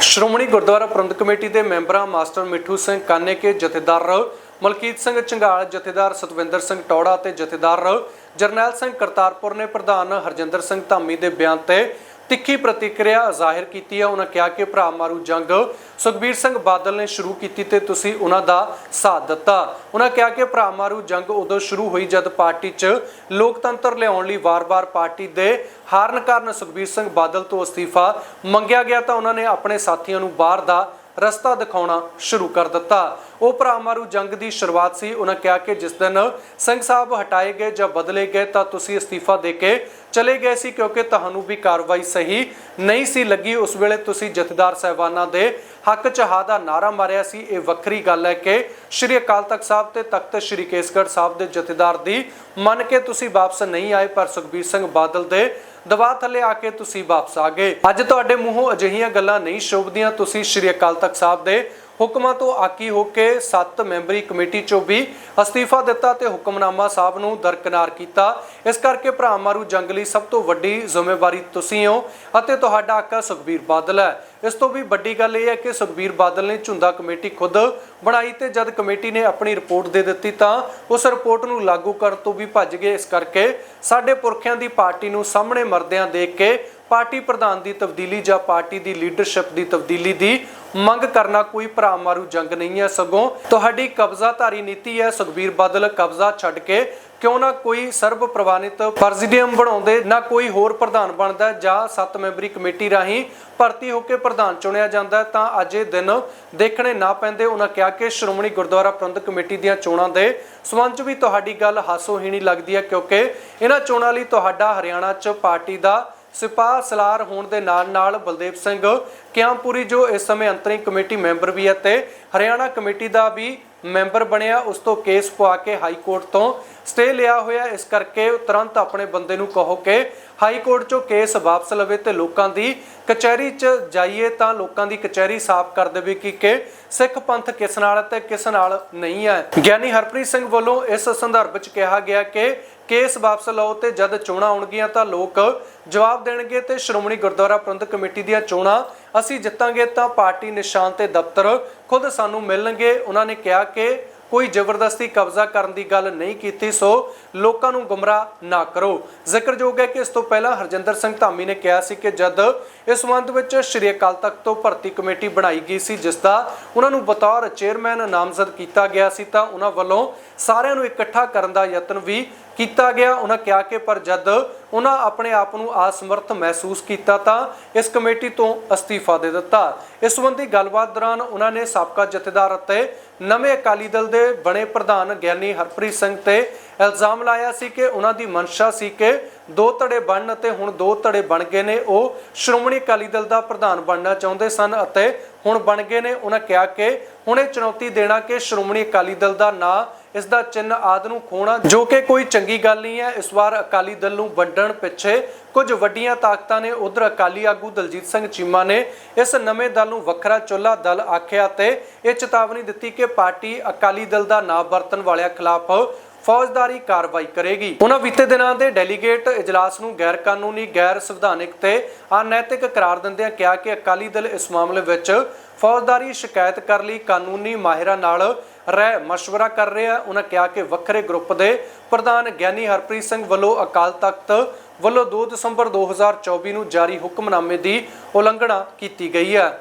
ਸ਼੍ਰੋਮਣੀ ਗੁਰਦੁਆਰਾ ਪ੍ਰਬੰਧਕ committee ਦੇ ਮੈਂਬਰਾਂ master ਮਿੱਠੂ ਸਿੰਘ ਕਾਨੇਕੇ ਜਥੇਦਾਰ ਮਲਕੀਤ ਸਿੰਘ ਝੰਗਾਲ ਜਥੇਦਾਰ ਸਤਵਿੰਦਰ ਸਿੰਘ ਟੌੜਾ ਤੇ ਜਥੇਦਾਰ ਜਰਨੈਲ ਸਿੰਘ ਕਰਤਾਰਪੁਰ ਨੇ ਪ੍ਰਧਾਨ ਹਰਜਿੰਦਰ ਸਿੰਘ ਧਾਮੀ ਦੇ ਬਿਆਨ ਤੇ ਤਿੱਖੀ ਪ੍ਰਤੀਕਿਰਿਆ ਜ਼ਾਹਿਰ ਕੀਤੀ ਹੈ ਉਹਨਾਂ ਕਿਹਾ ਕਿ ਭਰਾ ਮਾਰੂ ਜੰਗ ਸੁਖਬੀਰ ਸਿੰਘ ਬਾਦਲ ਨੇ ਸ਼ੁਰੂ ਕੀਤੀ ਤੇ ਤੁਸੀਂ ਉਹਨਾਂ ਦਾ ਸਾਥ ਦਿੱਤਾ। ਉਹਨਾਂ ਕਿਹਾ ਕਿ ਭਰਾ ਮਾਰੂ ਜੰਗ ਉਦੋਂ ਸ਼ੁਰੂ ਹੋਈ ਜਦ ਪਾਰਟੀ 'ਚ ਲੋਕਤੰਤਰ ਲਿਆਉਣ ਲਈ ਵਾਰ-ਵਾਰ ਪਾਰਟੀ ਦੇ ਹਾਰਨ ਕਾਰਨ ਸੁਖਬੀਰ ਸਿੰਘ ਬਾਦਲ ਤੋਂ ਅਸਤੀਫਾ ਮੰਗਿਆ ਗਿਆ ਤਾਂ ਉਹਨਾਂ ਨੇ ਆਪਣੇ ਸਾਥੀਆਂ ਨੂੰ ਬਾਹਰ ਦਾ ਰਸਤਾ ਦਿਖਾਉਣਾ ਸ਼ੁਰੂ ਕਰ ਦਿੱਤਾ। ਉਹ ਭਰਾ ਜੰਗ ਦੀ ਸ਼ੁਰੂਆਤ ਸੀ। ਉਹਨਾਂ ਕਿਹਾ ਕਿ ਜਿਸ ਦਿਨ ਸਿੰਘ ਸਾਹਿਬ ਹਟਾਏ ਗਏ ਜਾਂ ਬਦਲੇ ਗਏ ਤਾਂ ਤੁਸੀਂ ਅਸਤੀਫਾ ਦੇ ਕੇ ਚਲੇ ਗਏ ਸੀ ਕਿਉਂਕਿ ਤੁਹਾਨੂੰ ਵੀ ਕਾਰਵਾਈ ਸਹੀ ਨਹੀਂ ਸੀ ਲੱਗੀ। ਉਸ ਵੇਲੇ ਤੁਸੀਂ ਜਥੇਦਾਰ ਸਹਿਬਾਨਾਂ ਦੇ ਹੱਕ ਚ ਦਾ ਨਾਰਾ ਮਾਰਿਆ ਸੀ। ਇਹ ਵੱਖਰੀ ਗੱਲ ਹੈ ਕਿ ਸ਼੍ਰੀ ਅਕਾਲ ਤਖਤ ਸਾਹਿਬ ਤੇ ਤਖਤ ਸ਼੍ਰੀ ਕੇਸਗੜ੍ਹ ਸਾਹਿਬ ਦੇ ਜਥੇਦਾਰ ਦੀ ਮੰਨ ਕੇ ਤੁਸੀਂ ਵਾਪਸ ਨਹੀਂ ਆਏ, ਪਰ ਸੁਖਬੀਰ ਸਿੰਘ ਬਾਦਲ ਦੇ ਦਬਾਅ ਥੱਲੇ ਆ ਕੇ ਤੁਸੀਂ ਵਾਪਸ ਆ ਗਏ। ਅੱਜ ਤੁਹਾਡੇ ਮੂੰਹੋਂ ਅਜਿਹੀਆਂ ਗੱਲਾਂ ਨਹੀਂ ਸ਼ੋਭਦੀਆਂ। ਤੁਸੀਂ ਸ਼੍ਰੀ ਅਕਾਲ ਤਖਤ ਸਾਹਿਬ ਦੇ ਹੁਕਮਾਂ ਤੋਂ ਆਕੀ ਹੋ ਕੇ 7 ਮੈਂਬਰੀ ਕਮੇਟੀ ਚੋਂ ਵੀ ਅਸਤੀਫਾ ਦਿੱਤਾ ਤੇ ਹੁਕਮਨਾਮਾ ਸਾਹਿਬ ਨੂੰ ਦਰਕਨਾਰ ਕੀਤਾ। ਇਸ ਕਰਕੇ ਭਰਾ ਮਾਰੂ ਜੰਗ ਲਈ ਸਭ ਤੋਂ ਵੱਡੀ ਜ਼ਿੰਮੇਵਾਰੀ ਤੁਸੀਂ ਹੋ ਅਤੇ ਤੁਹਾਡਾ ਆਕਾ ਸੁਖਬੀਰ ਬਾਦਲ ਹੈ। ਇਸ ਤੋਂ ਵੀ ਵੱਡੀ ਗੱਲ ਇਹ ਹੈ ਕਿ ਸੁਖਬੀਰ ਬਾਦਲ ਨੇ ਝੁੰਦਾ ਕਮੇਟੀ ਖੁਦ ਬਣਾਈ ਤੇ ਜਦ ਕਮੇਟੀ ਨੇ ਆਪਣੀ ਰਿਪੋਰਟ ਦੇ ਦਿੱਤੀ ਤਾਂ ਉਸ ਰਿਪੋਰਟ ਨੂੰ ਲਾਗੂ ਕਰਨ ਤੋਂ ਵੀ ਭੱਜ ਗਏ। ਇਸ ਕਰਕੇ ਸਾਡੇ ਪੁਰਖਿਆਂ ਦੀ ਪਾਰਟੀ ਨੂੰ ਸਾਹਮਣੇ ਮਰਦਿਆਂ ਦੇਖ ਕੇ ਪਾਰਟੀ ਪ੍ਰਧਾਨ ਦੀ ਤਬਦੀਲੀ ਜਾਂ ਪਾਰਟੀ ਦੀ ਲੀਡਰਸ਼ਿਪ ਦੀ ਤਬਦੀਲੀ ਦੀ ਮੰਗ ਕਰਨਾ ਕੋਈ ਭਰਾ ਮਾਰੂ ਜੰਗ ਨਹੀਂ ਹੈ ਸਗੋਂ ਤੁਹਾਡੀ ਕਬਜ਼ਾਧਾਰੀ ਨੀਤੀ ਹੈ। ਸੁਖਬੀਰ ਬਾਦਲ ਕਬਜ਼ਾ ਛੱਡ ਕੇ ਕਿਉਂ ਨਾ ਕੋਈ ਸਰਬ ਪ੍ਰਵਾਨਿਤ ਪ੍ਰੈਜ਼ੀਡੀਅਮ ਬਣਾਉਂਦੇ, ਨਾ ਕੋਈ ਹੋਰ ਪ੍ਰਧਾਨ ਬਣਦਾ ਜਾਂ ਸੱਤ ਮੈਂਬਰੀ ਕਮੇਟੀ ਰਾਹੀਂ ਭਰਤੀ ਹੋ ਕੇ ਪ੍ਰਧਾਨ ਚੁਣਿਆ ਜਾਂਦਾ ਤਾਂ ਅੱਜ ਇਹ ਦਿਨ ਦੇਖਣੇ ਨਾ ਪੈਂਦੇ। ਉਹਨਾਂ ਕਿਹਾ ਕਿ ਸ਼੍ਰੋਮਣੀ ਗੁਰਦੁਆਰਾ ਪ੍ਰਬੰਧਕ ਕਮੇਟੀ ਦੀਆਂ ਚੋਣਾਂ ਦੇ ਸਬੰਧ 'ਚ ਵੀ ਤੁਹਾਡੀ ਗੱਲ ਹਾਸੋਹੀਣੀ ਲੱਗਦੀ ਹੈ ਕਿਉਂਕਿ ਇਹਨਾਂ ਚੋਣਾਂ ਲਈ ਤੁਹਾਡਾ ਹਰਿਆਣਾ 'ਚ ਪਾਰਟੀ ਦਾ ਸਿਪਾਹ ਸਲਾਰ ਹੋਣ ਦੇ ਨਾਲ ਨਾਲ ਬਲਦੇਵ ਸਿੰਘ ਕਿਆਂਪੁਰੀ ਜੋ ਇਸ ਸਮੇਂ ਅੰਤਰੀ ਕਮੇਟੀ ਮੈਂਬਰ ਵੀ ਹੈ ਤੇ ਹਰਿਆਣਾ ਕਮੇਟੀ ਦਾ ਵੀ ਮੈਂਬਰ ਬਣਿਆ, ਉਸ ਤੋਂ ਕੇਸ ਪਵਾ ਕੇ ਹਾਈ ਕੋਰਟ ਤੋਂ ਸਟੇ ਲਿਆ ਹੋਇਆ। ਇਸ ਕਰਕੇ ਤੁਰੰਤ ਆਪਣੇ ਬੰਦੇ ਨੂੰ ਕਹੋ ਕਿ ਹਾਈ ਕੋਰਟ ਚੋਂ ਕੇਸ ਵਾਪਸ ਲਵੇ ਤੇ ਲੋਕਾਂ ਦੀ ਕਚਹਿਰੀ 'ਚ ਜਾਈਏ ਤਾਂ ਲੋਕਾਂ ਦੀ ਕਚਹਿਰੀ ਸਾਫ਼ ਕਰ ਦੇਵੇ ਕਿ ਕਿ ਸਿੱਖ ਪੰਥ ਕਿਸ ਨਾਲ ਤੇ ਕਿਸ ਨਾਲ ਨਹੀਂ ਹੈ। ਗਿਆਨੀ ਹਰਪ੍ਰੀਤ ਸਿੰਘ ਵੱਲੋਂ ਇਸ ਸੰਦਰਭ 'ਚ ਕਿਹਾ ਗਿਆ ਕਿ ਕੇਸ ਵਾਪਸ ਲਓ ਤੇ ਜਦ ਚੋਣਾਂ ਆਉਣਗੀਆਂ ਤਾਂ ਲੋਕ ਜਵਾਬ ਦੇਣਗੇ ਤੇ ਸ਼੍ਰੋਮਣੀ ਗੁਰਦੁਆਰਾ ਪ੍ਰਬੰਧਕ ਕਮੇਟੀ ਦੀਆਂ ਚੋਣਾਂ। ਅਸੀਂ ਜਿੱਤਾਂਗੇ ਤਾਂ ਪਾਰਟੀ ਨਿਸ਼ਾਨ ਤੇ ਦਫ਼ਤਰ ਖੁਦ ਸਾਨੂੰ ਮਿਲਣਗੇ। ਉਹਨਾਂ ਨੇ ਕਿਹਾ ਕਿ ਕੋਈ ਜ਼ਬਰਦਸਤੀ ਕਬਜ਼ਾ ਕਰਨ ਦੀ ਗੱਲ ਨਹੀਂ ਕੀਤੀ, ਸੋ ਲੋਕਾਂ ਨੂੰ ਗੁੰਮਰਾਹ ਨਾ ਕਰੋ। ਜ਼ਿਕਰਯੋਗ ਹੈ ਕਿ ਇਸ ਤੋਂ ਪਹਿਲਾਂ ਹਰਜਿੰਦਰ ਸਿੰਘ ਧਾਮੀ ਨੇ ਕਿਹਾ ਸੀ ਕਿ ਜਦ ਇਸ ਸੰਬੰਧ ਵਿੱਚ ਸ਼੍ਰੀ ਅਕਾਲ ਤਖਤ ਤੋਂ ਭਰਤੀ ਕਮੇਟੀ ਬਣਾਈ ਗਈ ਸੀ, ਜਿਸ ਦਾ ਉਹਨਾਂ ਨੂੰ ਬਤੌਰ ਚੇਅਰਮੈਨ ਨਾਮਜ਼ਦ ਕੀਤਾ ਗਿਆ ਸੀ, ਤਾਂ ਉਹਨਾਂ ਵੱਲੋਂ ਸਾਰਿਆਂ ਨੂੰ ਇਕੱਠਾ ਕਰਨ ਦਾ ਯਤਨ ਵੀ ਕੀਤਾ ਗਿਆ, ਉਹਨਾਂ ਕਿਹਾ ਕਿ ਪਰ ਜਦ ਉਹਨਾਂ ਆਪਣੇ ਆਪ ਨੂੰ ਅਸਮਰਥ ਮਹਿਸੂਸ ਕੀਤਾ ਤਾਂ ਇਸ ਕਮੇਟੀ ਤੋਂ ਅਸਤੀਫਾ ਦੇ ਦਿੱਤਾ। ਇਸ ਸੰਬੰਧੀ ਗੱਲਬਾਤ ਦੌਰਾਨ ਉਹਨਾਂ ਨੇ ਸਾਬਕਾ ਜਥੇਦਾਰ ਅਤੇ ਨਵੇਂ ਅਕਾਲੀ ਦਲ ਦੇ ਬਣੇ ਪ੍ਰਧਾਨ ਗਿਆਨੀ ਹਰਪ੍ਰੀਤ ਸਿੰਘ ਤੇ ਇਲਜ਼ਾਮ ਲਾਇਆ ਸੀ ਕਿ ਉਹਨਾਂ ਦੀ ਮਨਸ਼ਾ ਸੀ ਕਿ ਦੋ ਧੜੇ ਬਣਨ ਅਤੇ ਹੁਣ ਦੋ ਧੜੇ ਬਣ ਗਏ ਨੇ, ਉਹ ਸ਼੍ਰੋਮਣੀ ਅਕਾਲੀ ਦਲ ਦਾ ਪ੍ਰਧਾਨ ਬਣਨਾ ਚਾਹੁੰਦੇ ਸਨ ਅਤੇ ਹੁਣ ਬਣ ਗਏ ਨੇ। ਉਹਨਾਂ ਕਿਹਾ ਕਿ ਹੁਣ ਇਹ ਚੁਣੌਤੀ ਦੇਣਾ ਕਿ ਸ਼੍ਰੋਮਣੀ ਅਕਾਲੀ ਦਲ ਦਾ ਨਾਂ ਇਸ ਦਾ ਚਿੰਨ ਆਦ ਨੂੰ ਖੋਣਾ, ਜੋ ਕਿ ਕੋਈ ਚੰਗੀ ਗੱਲ ਨਹੀਂ ਹੈ। ਇਸ ਵਾਰ ਅਕਾਲੀ ਦਲ ਨੂੰ ਵੰਡਣ ਪਿੱਛੇ ਕੁਝ ਵੱਡੀਆਂ ਤਾਕਤਾਂ ਨੇ ਉਧਰ ਅਕਾਲੀ ਆਗੂ ਦਲਜੀਤ ਸਿੰਘ ਚੀਮਾ ਨੇ ਇਸ ਨਵੇਂ ਦਲ ਨੂੰ ਵੱਖਰਾ ਚੁੱਲਾ ਦਲ ਆਖਿਆ ਤੇ ਇਹ ਚੇਤਾਵਨੀ ਦਿੱਤੀ ਕਿ ਪਾਰਟੀ ਅਕਾਲੀ ਦਲ ਦਾ ਨਾਂ ਵਰਤਣ ਵਾਲਿਆਂ ਖਿਲਾਫ ਫੌਜਦਾਰੀ ਕਾਰਵਾਈ ਕਰੇਗੀ। ਉਹਨਾਂ ਬੀਤੇ ਦਿਨਾਂ ਦੇ ਡੈਲੀਗੇਟ ਇਜਲਾਸ ਨੂੰ ਗੈਰ ਕਾਨੂੰਨੀ ਗੈਰ ਸੰਵਿਧਾਨਿਕ ਤੇ ਅਨੈਤਿਕ ਕਰਾਰ ਦਿੰਦਿਆਂ ਕਿਹਾ ਕਿ ਅਕਾਲੀ ਦਲ ਇਸ ਮਾਮਲੇ ਵਿੱਚ ਫੌਜਦਾਰੀ ਸ਼ਿਕਾਇਤ ਕਰ ਲਈ ਕਾਨੂੰਨੀ ਮਾਹਿਰਾਂ ਨਾਲ ਰਹਿ مشورہ ਕਰ ਰਿਹਾ ਹੈ ਉਹਨਾਂ ਕਿਹਾ ਕਿ ਵੱਖਰੇ ਗਰੁੱਪ ਦੇ ਪ੍ਰਧਾਨ ਗਿਆਨੀ ਹਰਪ੍ਰੀਤ ਸਿੰਘ ਵੱਲੋਂ ਅਕਾਲ ਤਖਤ ਵੱਲੋਂ 2 ਦਸੰਬਰ 2024 ਨੂੰ ਜਾਰੀ ਹੁਕਮਨਾਮੇ ਦੀ ਉਲੰਘਣਾ ਕੀਤੀ ਗਈ ਹੈ